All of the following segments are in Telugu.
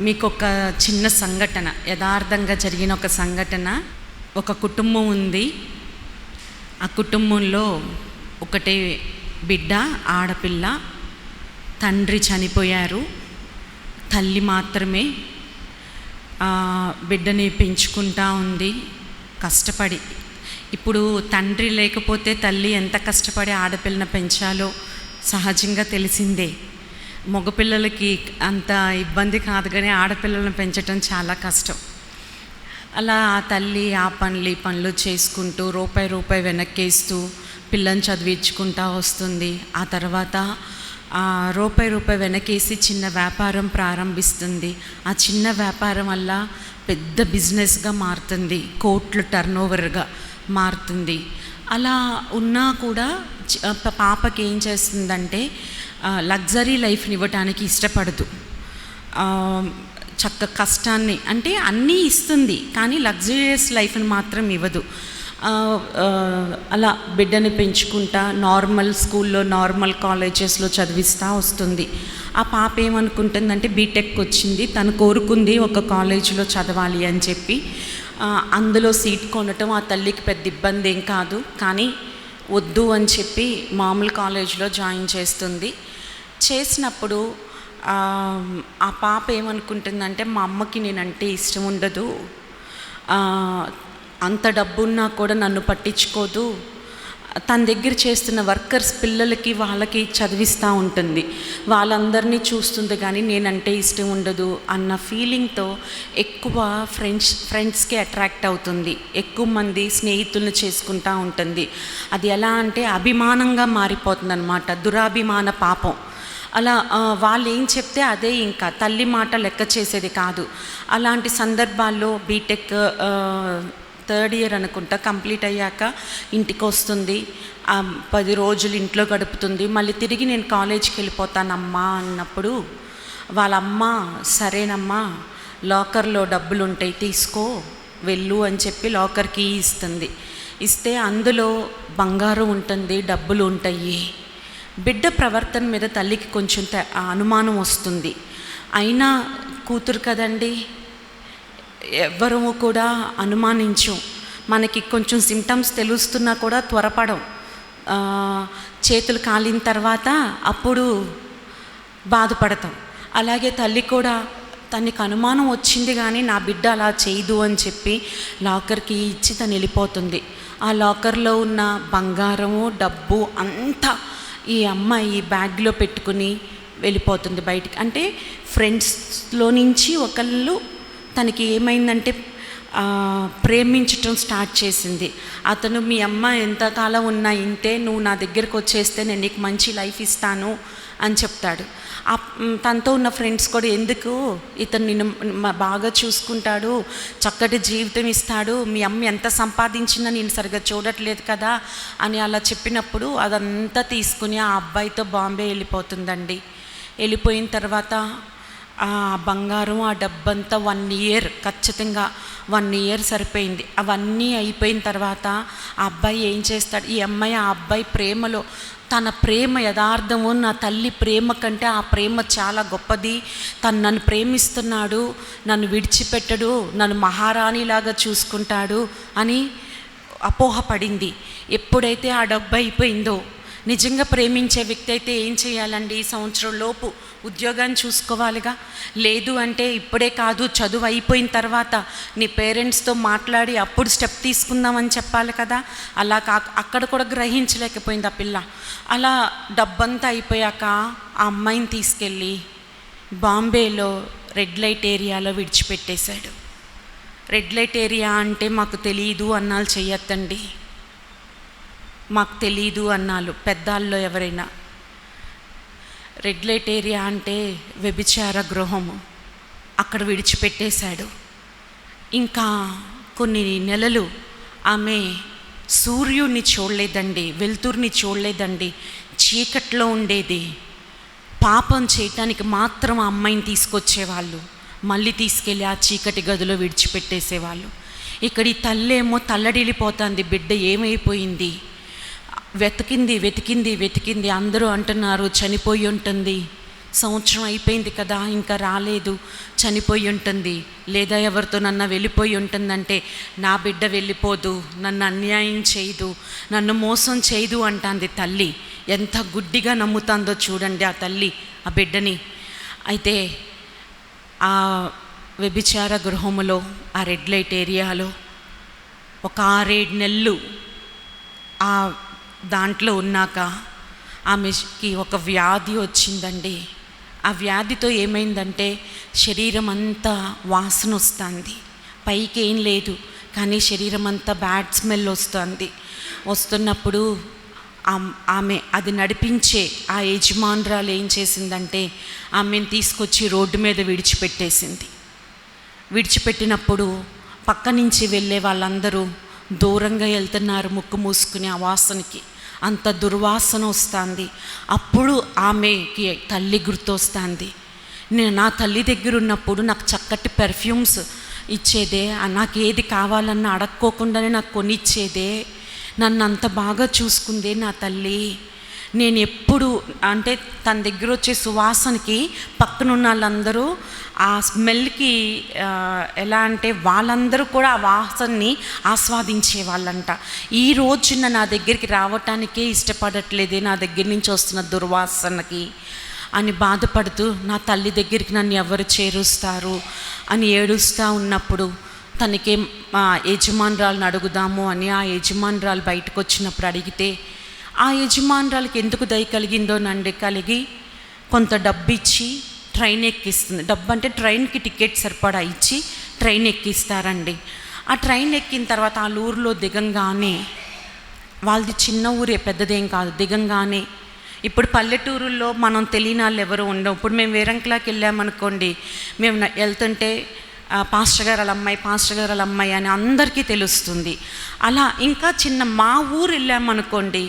మీకు ఒక చిన్న సంఘటన యథార్థంగా జరిగిన ఒక సంఘటన ఒక కుటుంబం ఉంది. ఆ కుటుంబంలో ఒకటే బిడ్డ ఆడపిల్ల తండ్రి చనిపోయారు. తల్లి మాత్రమే. బిడ్డని పెంచుకుంటా ఉంది కష్టపడి. ఇప్పుడు తండ్రి లేకపోతే తల్లి ఎంత కష్టపడి ఆడపిల్లని పెంచాలో సహజంగా తెలిసిందే. మగపిల్లలకి అంత ఇబ్బంది కాదు కానీ ఆడపిల్లలను పెంచడం చాలా కష్టం. అలా ఆ తల్లి ఆ పనులు ఈ పనులు చేసుకుంటూ రూపాయి రూపాయి వెనక్కేస్తూ పిల్లని చదివించుకుంటా వస్తుంది. ఆ తర్వాత రూపాయి రూపాయి వెనకేసి చిన్న వ్యాపారం ప్రారంభిస్తుంది. ఆ చిన్న వ్యాపారం వల్ల పెద్ద బిజినెస్గా మారుతుంది. కోట్లు టర్నోవర్గా మారుతుంది. అలా ఉన్నా కూడా పాపకి ఏం చేస్తుందంటే లగ్జరీ లైఫ్ని ఇవ్వటానికి ఇష్టపడదు. చక్క కష్టాన్ని అంటే అన్నీ ఇస్తుంది కానీ లగ్జరియస్ లైఫ్ని మాత్రం ఇవ్వదు. అలా బిడ్డని పెంచుకుంటా నార్మల్ స్కూల్లో నార్మల్ కాలేజెస్లో చదివిస్తూ వస్తుంది. ఆ పాప ఏమనుకుంటుందంటే బీటెక్ వచ్చింది తను కోరుకుంది ఒక కాలేజీలో చదవాలి అని చెప్పి అందులో సీట్ కొనటం ఆ తల్లికి పెద్ద ఇబ్బంది ఏం కాదు కానీ వద్దు అని చెప్పి మామూలు కాలేజ్లో జాయిన్ చేస్తుంది. చేసినప్పుడు ఆ, పాప ఏమనుకుంటుందంటే మా అమ్మకి నేనంటే ఇష్టం ఉండదు. అంత డబ్బున్నా కూడా నన్ను పట్టించుకోదు. తన దగ్గర చేస్తున్న వర్కర్స్ పిల్లలకి వాళ్ళకి చదివిస్తూ ఉంటుంది. వాళ్ళందరినీ చూస్తుంది కానీ నేనంటే ఇష్టం ఉండదు అన్న ఫీలింగ్తో ఎక్కువ ఫ్రెండ్స్ ఫ్రెండ్స్కి అట్రాక్ట్ అవుతుంది. ఎక్కువ మంది స్నేహితులను చేసుకుంటూ ఉంటుంది. అది ఎలా అంటే అభిమానంగా మారిపోతుంది అనమాట దురాభిమాన పాపం. అలా వాళ్ళు ఏం చెప్తే అదే ఇంకా తల్లి మాట లెక్క చేసేది కాదు. అలాంటి సందర్భాల్లో బీటెక్ థర్డ్ ఇయర్ అనుకుంటా కంప్లీట్ అయ్యాక ఇంటికి వస్తుంది పది రోజులు ఇంట్లో గడుపుతుంది. మళ్ళీ తిరిగి నేను కాలేజ్కి వెళ్ళిపోతానమ్మా అన్నప్పుడు వాళ్ళ అమ్మ సరేనమ్మా లాకర్లో డబ్బులు ఉంటాయి తీసుకో వెళ్ళు అని చెప్పి లాకర్కి ఇస్తుంది. ఇస్తే అందులో బంగారం ఉంటుంది డబ్బులు ఉంటాయి బిడ్డ ప్రవర్తన మీద తల్లికి కొంచెం అనుమానం వస్తుంది. అయినా కూతురు కదండి ఎవ్వరము కూడా అనుమానించం. మనకి కొంచెం సిమ్టమ్స్ తెలుస్తున్నా కూడా త్వరపడం చేతులు కాలిన తర్వాత అప్పుడు బాధపడతాం. అలాగే తల్లి కూడా తనకి అనుమానం వచ్చింది కానీ నా బిడ్డ అలా చేయదు అని చెప్పి లాకర్కి ఇచ్చి తను వెళ్ళిపోతుంది. ఆ లాకర్లో ఉన్న బంగారము డబ్బు అంతా ఈ అమ్మాయి బ్యాగ్లో పెట్టుకుని వెళ్ళిపోతుంది బయటికి. అంటే ఫ్రెండ్స్లో నుంచి ఒకళ్ళు తనకి ఏమైందంటే ప్రేమించటం స్టార్ట్ చేసింది. అతను మీ అమ్మ ఎంతకాలం ఉన్నా ఇంతే నువ్వు నా దగ్గరకు వచ్చేస్తే నేను నీకు మంచి లైఫ్ ఇస్తాను అని చెప్తాడు. ఆ, తనతో ఉన్న ఫ్రెండ్స్ కూడా ఎందుకు ఇతను నిన్ను బాగా చూసుకుంటాడు చక్కటి జీవితం ఇస్తాడు మీ అమ్మ ఎంత సంపాదించినా నేను సరిగ్గా చూడట్లేదు కదా అని అలా చెప్పినప్పుడు అదంతా తీసుకుని ఆ అబ్బాయితో బాంబే వెళ్ళిపోతుందండి. వెళ్ళిపోయిన తర్వాత ఆ బంగారం ఆ డబ్బంతా వన్ ఇయర్ ఖచ్చితంగా వన్ ఇయర్ సరిపోయింది. అవన్నీ అయిపోయిన తర్వాత ఆ అబ్బాయి ఏం చేస్తాడు? ఈ అమ్మాయి ఆ అబ్బాయి ప్రేమలో తన ప్రేమ యథార్థము నా తల్లి ప్రేమ కంటే ఆ ప్రేమ చాలా గొప్పది. తను నన్ను ప్రేమిస్తున్నాడు నన్ను విడిచిపెట్టడు నన్ను మహారాణిలాగా చూసుకుంటాడు అని అపోహపడింది. ఎప్పుడైతే ఆ డబ్బు అయిపోయిందో నిజంగా ప్రేమించే వ్యక్తి అయితే ఏం చేయాలండి? ఈ సంవత్సరం లోపు ఉద్యోగాన్ని చూసుకోవాలిగా? లేదు అంటే ఇప్పుడే కాదు చదువు అయిపోయిన తర్వాత నీ పేరెంట్స్తో మాట్లాడి అప్పుడు స్టెప్ తీసుకుందామని చెప్పాలి కదా? అలా కా అక్కడ కూడా గ్రహించలేకపోయింది ఆ పిల్ల. అలా డబ్బంతా అయిపోయాక ఆ అమ్మాయిని తీసుకెళ్ళి బాంబేలో రెడ్ లైట్ ఏరియాలో విడిచిపెట్టేశాడు. రెడ్ లైట్ ఏరియా అంటే మాకు తెలియదు అన్నాలు చేయొద్దండి మాకు తెలీదు అన్నాళ్ళు. పెద్దాల్లో ఎవరైనా. రెగ్యులేట్ ఏరియా అంటే వ్యభిచార గృహము. అక్కడ విడిచిపెట్టేశాడు. ఇంకా కొన్ని నెలలు ఆమె సూర్యుడిని చూడలేదండి వెలుతురుని చూడలేదండి చీకట్లో ఉండేది. పాపం చేయటానికి మాత్రం ఆ అమ్మాయిని తీసుకొచ్చేవాళ్ళు. మళ్ళీ తీసుకెళ్ళి ఆ చీకటి గదిలో విడిచిపెట్టేసేవాళ్ళు. ఇక్కడ ఈ తల్లేమో తల్లడిల్లిపోతుంది బిడ్డ ఏమైపోయింది? వెతికింది వెతికింది వెతికింది. అందరూ అంటున్నారు చనిపోయి ఉంటుంది. సంవత్సరం అయిపోయింది కదా ఇంకా రాలేదు. చనిపోయి ఉంటుంది. లేదా ఎవరితో నన్ను వెళ్ళిపోయి ఉంటుందంటే నా బిడ్డ వెళ్ళిపోదు నన్ను అన్యాయం చేయదు నన్ను మోసం చేయదు అంటాంది తల్లి. ఎంత గుడ్డిగా నమ్ముతుందో చూడండి ఆ తల్లి ఆ బిడ్డని. అయితే ఆ వ్యభిచార గృహములో ఆ రెడ్ లైట్ ఏరియాలో ఒక ఆరేడు నెలలు ఆ దాంట్లో ఉన్నాక ఆమెకి ఒక వ్యాధి వచ్చిందండి. ఆ వ్యాధితో ఏమైందంటే శరీరం అంతా వాసన వస్తుంది. పైకి ఏం లేదు కానీ శరీరం అంతా బ్యాడ్ స్మెల్ వస్తుంది. వస్తున్నప్పుడు ఆమె అది నడిపించే ఆ యజమానురాలు ఏం చేసిందంటే ఆమెను తీసుకొచ్చి రోడ్డు మీద విడిచిపెట్టేసింది. విడిచిపెట్టినప్పుడు పక్క నుంచి వెళ్ళే వాళ్ళందరూ దూరంగా వెళ్తున్నారు ముక్కు మూసుకుని ఆ వాసనకి. అంత దుర్వాసన వస్తుంది. అప్పుడు ఆమెకి తల్లి గుర్తొస్తుంది. నేను నా తల్లి దగ్గర ఉన్నప్పుడు నాకు చక్కటి పెర్ఫ్యూమ్స్ ఇచ్చేదే నాకు ఏది కావాలన్నా అడక్కోకుండానే నాకు కొనిచ్చేదే. నన్ను అంత బాగా చూసుకుందే నా తల్లి. నేను ఎప్పుడు అంటే తన దగ్గర వచ్చే సువాసనకి పక్కనున్న వాళ్ళందరూ ఆ స్మెల్కి ఎలా అంటే వాళ్ళందరూ కూడా ఆ వాసనని ఆస్వాదించే వాళ్ళంట. ఈ రోజున నా దగ్గరికి రావటానికే ఇష్టపడట్లేదే నా దగ్గర నుంచి వస్తున్న దుర్వాసనకి అని బాధపడుతూ నా తల్లి దగ్గరికి నన్ను ఎవరు చేరుస్తారు అని ఏడుస్తూ ఉన్నప్పుడు తనకే యజమానురాలను అడుగుదాము అని ఆ యజమానురాలు బయటకు వచ్చినప్పుడు అడిగితే ఆ యజమానురాలకి ఎందుకు దయ కలిగిందో నండి కలిగి కొంత డబ్బు ఇచ్చి ట్రైన్ ఎక్కిస్తుంది. డబ్బు అంటే ట్రైన్కి టికెట్ సరిపడా ఇచ్చి ట్రైన్ ఎక్కిస్తారండి. ఆ ట్రైన్ ఎక్కిన తర్వాత ఆ ఊరిలో దిగంగానే వాళ్ళది చిన్న ఊరే పెద్దదేం కాదు దిగంగానే. ఇప్పుడు పల్లెటూరుల్లో మనం తెలియని వాళ్ళు ఎవరు ఉండవు. ఇప్పుడు మేము వేరంకలాకి వెళ్ళామనుకోండి మేము వెళ్తుంటే పాస్టర్ గారు వాళ్ళ అమ్మాయి పాస్టర్ గారు వాళ్ళ అమ్మాయి అని అందరికీ తెలుస్తుంది. అలా ఇంకా చిన్న మా ఊరు వెళ్ళామనుకోండి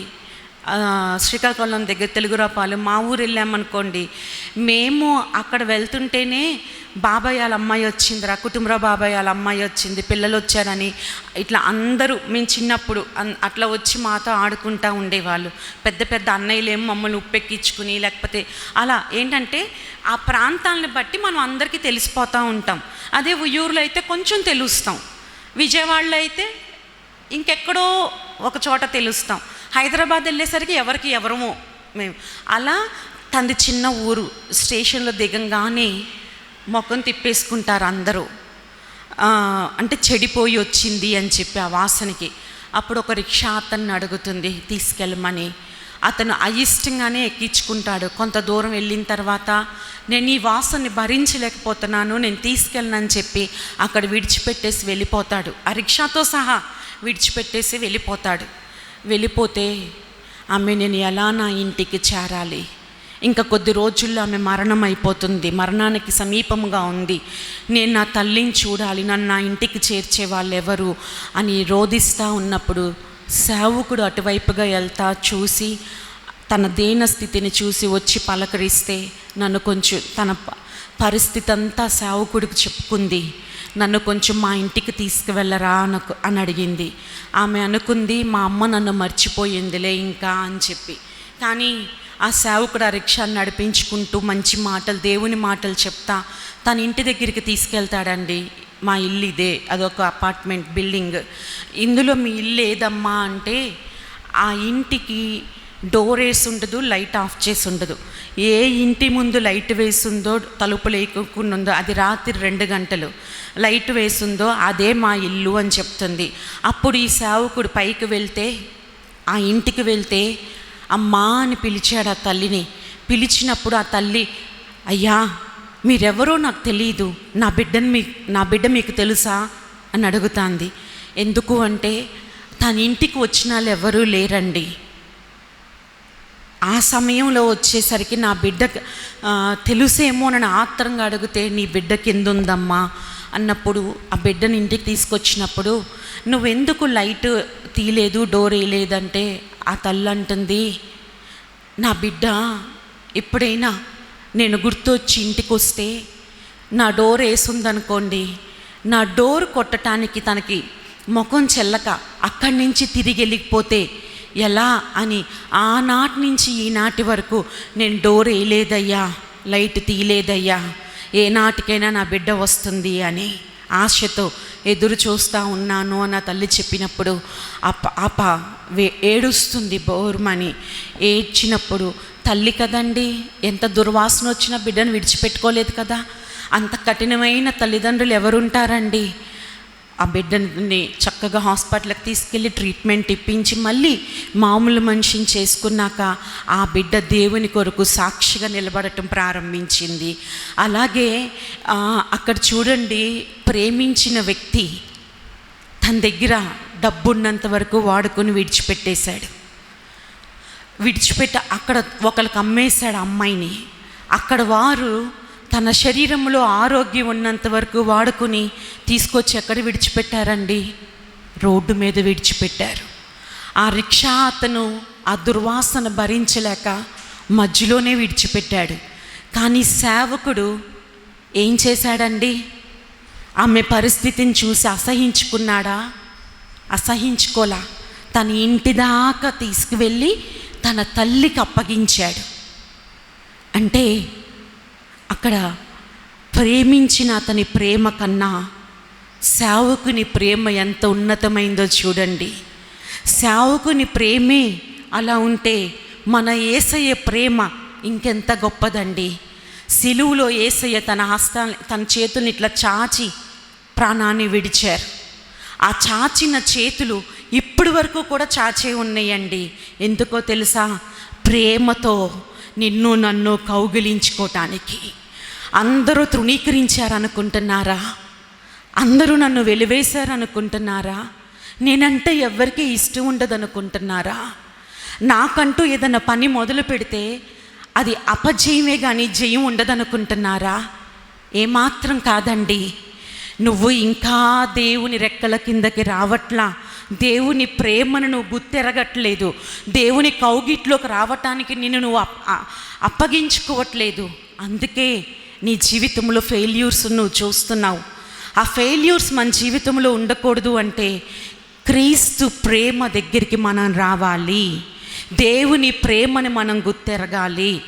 శ్రీకాకుళం దగ్గర తెలుగురాపాలు మా ఊరు వెళ్ళామనుకోండి మేము అక్కడ వెళ్తుంటేనే బాబాయ్ వాళ్ళ అమ్మాయి వచ్చిందిరా కుటుంబ బాబాయ్ వాళ్ళ అమ్మాయి వచ్చింది పిల్లలు వచ్చారని ఇట్లా అందరూ మేము చిన్నప్పుడు అన్- అట్లా వచ్చి మాతో ఆడుకుంటూ ఉండేవాళ్ళు. పెద్ద పెద్ద అన్నయ్యలేమో మమ్మల్ని ఉప్పెక్కించుకుని లేకపోతే అలా ఏంటంటే ఆ ప్రాంతాలను బట్టి మనం అందరికీ తెలిసిపోతూ ఉంటాం. అదే ఉయ్యూరులో అయితే కొంచెం తెలుస్తాం. విజయవాడలో అయితే ఇంకెక్కడో ఒక చోట తెలుస్తాం. హైదరాబాద్ వెళ్ళేసరికి ఎవరికి ఎవరమో? మేము. అలా తనది చిన్న ఊరు స్టేషన్లో దిగంగానే మొఖం తిప్పేసుకుంటారు అందరూ. అంటే చెడిపోయి వచ్చింది అని చెప్పి ఆ వాసనకి. అప్పుడు ఒక రిక్షా అతన్ని అడుగుతుంది తీసుకెళ్ళమని. అతను అయిష్టంగానే ఎక్కించుకుంటాడు. కొంత దూరం వెళ్ళిన తర్వాత నేను ఈ వాసనని భరించలేకపోతున్నాను నేను తీసుకెళ్ళనని చెప్పి అక్కడ విడిచిపెట్టేసి వెళ్ళిపోతాడు. ఆ రిక్షాతో సహా విడిచిపెట్టేసి వెళ్ళిపోతాడు. వెళ్ళిపోతే ఆమె నేను ఎలా నా ఇంటికి చేరాలి? ఇంకా కొద్ది రోజుల్లో ఆమె మరణం అయిపోతుంది మరణానికి సమీపంగా ఉంది. నేను నా తల్లిని చూడాలి నన్ను నా ఇంటికి చేర్చే వాళ్ళు ఎవరు అని రోధిస్తూ ఉన్నప్పుడు సేవకుడు అటువైపుగా వెళ్తా చూసి తన దేన స్థితిని చూసి వచ్చి పలకరిస్తే నన్ను కొంచెం తన ప- పరిస్థితి అంతా సేవకుడికి చెప్పుకుంది. నన్ను కొంచెం మా ఇంటికి తీసుకువెళ్ళరా అనకు అని అడిగింది. ఆమె అనుకుంది మా అమ్మ నన్ను మర్చిపోయిందిలే ఇంకా అని చెప్పి. కానీ ఆ సేవకుడు ఆ రిక్షాను నడిపించుకుంటూ మంచి మాటలు దేవుని మాటలు చెప్తా తన ఇంటి దగ్గరికి తీసుకెళ్తాడండి. మా ఇల్లు ఇదే అదొక అపార్ట్మెంట్ బిల్డింగ్. ఇందులో మీ ఇల్లు ఏదమ్మా అంటే ఆ ఇంటికి డోర్ వేసి ఉండదు లైట్ ఆఫ్ చేసి ఉండదు. ఏ ఇంటి ముందు లైట్ వేసిందో తలుపు లేకుండా ఉందో అది రాత్రి రెండు గంటలు. లైట్ వేసిందో అదే మా ఇల్లు అని చెప్తుంది. అప్పుడు ఈ సేవకుడు పైకి వెళ్తే ఆ ఇంటికి వెళ్తే అమ్మా అని పిలిచాడు ఆ తల్లిని. పిలిచినప్పుడు ఆ తల్లి అయ్యా మీరెవరో నాకు తెలియదు నా బిడ్డని మీ నా బిడ్డ మీకు తెలుసా? అని అడుగుతాంది. ఎందుకు అంటే తన ఇంటికి వచ్చిన వాళ్ళు ఎవరూ లేరండి. ఆ సమయంలో వచ్చేసరికి నా బిడ్డ తెలుసేమో అని ఆత్రంగా అడిగితే నీ బిడ్డ కింద ఉందమ్మా అన్నప్పుడు ఆ బిడ్డని ఇంటికి తీసుకొచ్చినప్పుడు నువ్వెందుకు లైట్ తీయలేదు డోర్ వేయలేదంటే ఆ తల్లి అంటుంది నా బిడ్డ ఎప్పుడైనా నేను గుర్తొచ్చి ఇంటికి వస్తే నా డోర్ వేసుందనుకోండి నా డోర్ కొట్టడానికి తనకి ముఖం చెల్లక అక్కడి నుంచి తిరిగి వెళ్ళిపోతే ఎలా అని ఆనాటి నుంచి ఈనాటి వరకు నేను డోర్ వేయలేదయ్యా లైట్ తీయలేదయ్యా ఏ నాటికైనా నా బిడ్డ వస్తుంది అని ఆశతో ఎదురు చూస్తూ ఉన్నాను అని తల్లి చెప్పినప్పుడు ఆ అప వే- ఏడుస్తుంది బోర్మని. ఏడ్చినప్పుడు తల్లి కదండి ఎంత దుర్వాసన వచ్చినా బిడ్డను విడిచిపెట్టుకోలేదు కదా? అంత కఠినమైన తల్లిదండ్రులు ఎవరుంటారండి? ఆ బిడ్డని చక్కగా హాస్పిటల్కి తీసుకెళ్ళి ట్రీట్మెంట్ ఇప్పించి మళ్ళీ మామూలు మనిషిని చేసుకున్నాక ఆ బిడ్డ దేవుని కొరకు సాక్షిగా నిలబడటం ప్రారంభించింది. అలాగే అక్కడ చూడండి ప్రేమించిన వ్యక్తి తన దగ్గర డబ్బున్నంత వరకు వాడుకొని విడిచిపెట్టేశాడు. విడిచిపెట్టి అక్కడ ఒకరికి అమ్మేశాడు అమ్మాయిని. అక్కడ వారు తన శరీరంలో ఆరోగ్యం ఉన్నంత వరకు వాడుకుని తీసుకొచ్చి ఎక్కడ విడిచిపెట్టారండి? రోడ్డు మీద విడిచిపెట్టారు. ఆ రిక్షా అతను ఆ దుర్వాసన భరించలేక మధ్యలోనే విడిచిపెట్టాడు. కానీ సేవకుడు ఏం చేశాడండి? ఆమె పరిస్థితిని చూసి అసహించుకున్నాడా? అసహించుకోలా. తన ఇంటి దాకా తీసుకువెళ్ళి తన తల్లికి అప్పగించాడు. అంటే అక్కడ ప్రేమించిన అతని ప్రేమ కన్నా సేవకుని ప్రేమ ఎంత ఉన్నతమైందో చూడండి. సేవకుని ప్రేమే అలా ఉంటే మన ఏసయ్య ప్రేమ ఇంకెంత గొప్పదండి. సిలువులో ఏసయ్య తన హస్త తన చేతుల్ని ఇట్లా చాచి ప్రాణాన్ని విడిచారు. ఆ చాచిన చేతులు ఇప్పటి వరకు కూడా చాచే ఉన్నాయండి. ఎందుకో తెలుసా? ప్రేమతో నిన్ను నన్ను కౌగిలించుకోవటానికి అందరూ తృణీకరించారనుకుంటున్నారా? అందరూ నన్ను వెలివేశారనుకుంటున్నారా? నేనంటే ఎవరికి ఇష్టం ఉండదనుకుంటున్నారా? నాకంటూ ఏదైనా పని మొదలు పెడితే అది అపజయమే కానీ జయం ఉండదనుకుంటున్నారా? ఏమాత్రం కాదండి. నువ్వు ఇంకా దేవుని రెక్కల కిందకి రావట్లా. దేవుని ప్రేమను నువ్వు గుర్తెరగట్లేదు. దేవుని కౌగిట్లోకి రావటానికి నిన్ను నువ్వు అప్- అప్పగించుకోవట్లేదు. అందుకే నీ జీవితంలో ఫెయిల్యూర్స్ నువ్వు చూస్తున్నావు. ఆ ఫెయిల్యూర్స్ మన జీవితంలో ఉండకూడదు అంటే క్రీస్తు ప్రేమ దగ్గరికి మనం రావాలి. దేవుని ప్రేమని మనం గుర్తెరగాలి.